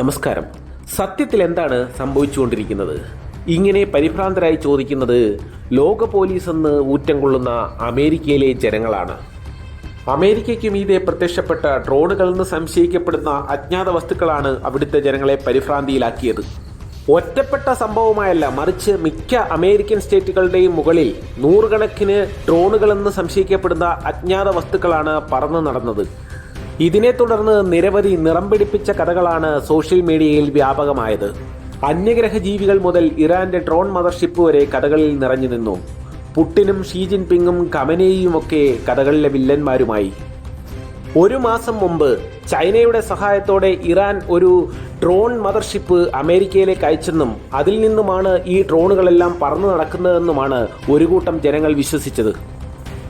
നമസ്കാരം. സത്യത്തിൽ എന്താണ് സംഭവിച്ചുകൊണ്ടിരിക്കുന്നത്? ഇങ്ങനെ പരിഭ്രാന്തരായി ചോദിക്കുന്നത് ലോക പോലീസ് എന്ന് ഊറ്റം കൊള്ളുന്ന അമേരിക്കയിലെ ജനങ്ങളാണ്. അമേരിക്കയ്ക്ക് മീതെ പ്രത്യക്ഷപ്പെട്ട ഡ്രോണുകളെന്ന് സംശയിക്കപ്പെടുന്ന അജ്ഞാത വസ്തുക്കളാണ് അവിടുത്തെ ജനങ്ങളെ പരിഭ്രാന്തിയിലാക്കിയത്. ഒറ്റപ്പെട്ട സംഭവമായല്ല മറിച്ച് മിക്ക അമേരിക്കൻ സ്റ്റേറ്റുകളുടെയും മുകളിൽ നൂറുകണക്കിന് ഡ്രോണുകളെന്ന് സംശയിക്കപ്പെടുന്ന അജ്ഞാത വസ്തുക്കളാണ് പറന്നു നടന്നത്. ഇതിനെ തുടർന്ന് നിരവധി നിറം പിടിപ്പിച്ച കഥകളാണ് സോഷ്യൽ മീഡിയയിൽ വ്യാപകമായത്. അന്യഗ്രഹ ജീവികൾ മുതൽ ഇറാന്റെ ട്രോൺ മദർഷിപ്പ് വരെ കഥകളിൽ നിറഞ്ഞു നിന്നു. പുട്ടിനും ഷീ ജിൻപിങ്ങും കമനേയുമൊക്കെ കഥകളിലെ വില്ലന്മാരുമായി. ഒരു മാസം മുമ്പ് ചൈനയുടെ സഹായത്തോടെ ഇറാൻ ഒരു ഡ്രോൺ മദർഷിപ്പ് അമേരിക്കയിലേക്ക് അയച്ചെന്നും അതിൽ നിന്നുമാണ് ഈ ഡ്രോണുകളെല്ലാം പറന്നു നടക്കുന്നതെന്നുമാണ് ഒരു കൂട്ടം ജനങ്ങൾ വിശ്വസിച്ചത്.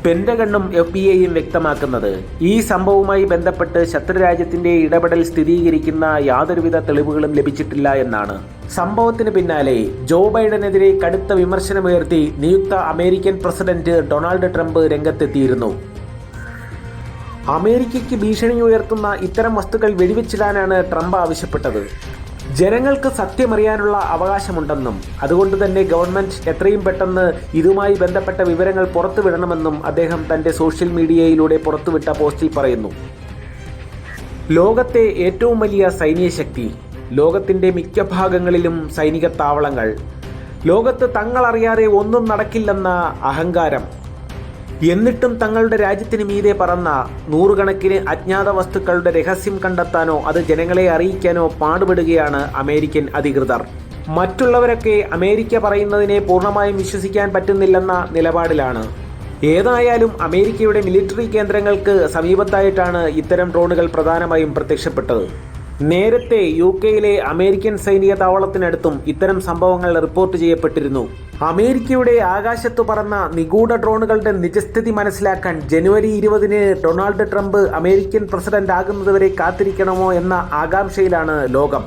പെന്റഗണ്ണും എഫ് ബി ഐയും വ്യക്തമാക്കുന്നത്. ഈ സംഭവവുമായി ബന്ധപ്പെട്ട് ശത്രുരാജ്യത്തിന്റെ ഇടപെടൽ സ്ഥിരീകരിക്കുന്ന യാതൊരുവിധ തെളിവുകളും ലഭിച്ചിട്ടില്ല എന്നാണ്. സംഭവത്തിന് പിന്നാലെ ജോ ബൈഡനെതിരെ കടുത്ത വിമർശനമുയർത്തി നിയുക്ത അമേരിക്കൻ പ്രസിഡന്റ് ഡൊണാൾഡ് ട്രംപ് രംഗത്തെത്തിയിരുന്നു. അമേരിക്കയ്ക്ക് ഭീഷണി ഉയർത്തുന്ന ഇത്തരം വസ്തുക്കൾ വെടിവെച്ചിടാനാണ് ട്രംപ് ആവശ്യപ്പെട്ടത്. ജനങ്ങൾക്ക് സത്യമറിയാനുള്ള അവകാശമുണ്ടെന്നും അതുകൊണ്ട് തന്നെ ഗവൺമെന്റ് എത്രയും പെട്ടെന്ന് ഇതുമായി ബന്ധപ്പെട്ട വിവരങ്ങൾ പുറത്തുവിടണമെന്നും അദ്ദേഹം തന്റെ സോഷ്യൽ മീഡിയയിലൂടെ പുറത്തുവിട്ട പോസ്റ്റിൽ പറയുന്നു. ലോകത്തെ ഏറ്റവും വലിയ സൈനിക ശക്തി ലോകത്തിന്റെ മിക്ക ഭാഗങ്ങളിലും സൈനിക താവളങ്ങൾ. ലോകത്ത് തങ്ങളറിയാതെ ഒന്നും നടക്കില്ലെന്ന അഹങ്കാരം എന്നിട്ടും തങ്ങളുടെ രാജ്യത്തിന് മീതെ പറന്ന നൂറുകണക്കിന് അജ്ഞാത വസ്തുക്കളുടെ രഹസ്യം കണ്ടെത്താനോ അത് ജനങ്ങളെ അറിയിക്കാനോ പാടുപെടുകയാണ് അമേരിക്കൻ അധികൃതർ. മറ്റുള്ളവരൊക്കെ അമേരിക്ക പറയുന്നതിനെ പൂർണമായും വിശ്വസിക്കാൻ പറ്റുന്നില്ലെന്ന നിലപാടിലാണ്. ഏതായാലും അമേരിക്കയുടെ മിലിറ്ററി കേന്ദ്രങ്ങൾക്ക് സമീപത്തായിട്ടാണ് ഇത്തരം ഡ്രോണുകൾ പ്രധാനമായും പ്രത്യക്ഷപ്പെട്ടത്. നേരത്തെ യു കെയിലെ അമേരിക്കൻ സൈനിക താവളത്തിനടുത്തും ഇത്തരം സംഭവങ്ങൾ റിപ്പോർട്ട് ചെയ്യപ്പെട്ടിരുന്നു. അമേരിക്കയുടെ ആകാശത്തു പറന്ന നിഗൂഢ ഡ്രോണുകളുടെ നിജസ്ഥിതി മനസ്സിലാക്കാൻ ജനുവരി ഇരുപതിന് ഡൊണാൾഡ് ട്രംപ് അമേരിക്കൻ പ്രസിഡന്റ് ആകുന്നതുവരെ കാത്തിരിക്കണമോ എന്ന ആകാംക്ഷയിലാണ് ലോകം.